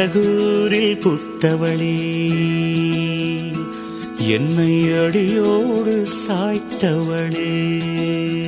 அழகூரில் புத்தவளே என்னை அடியோடு சாய்த்தவளே.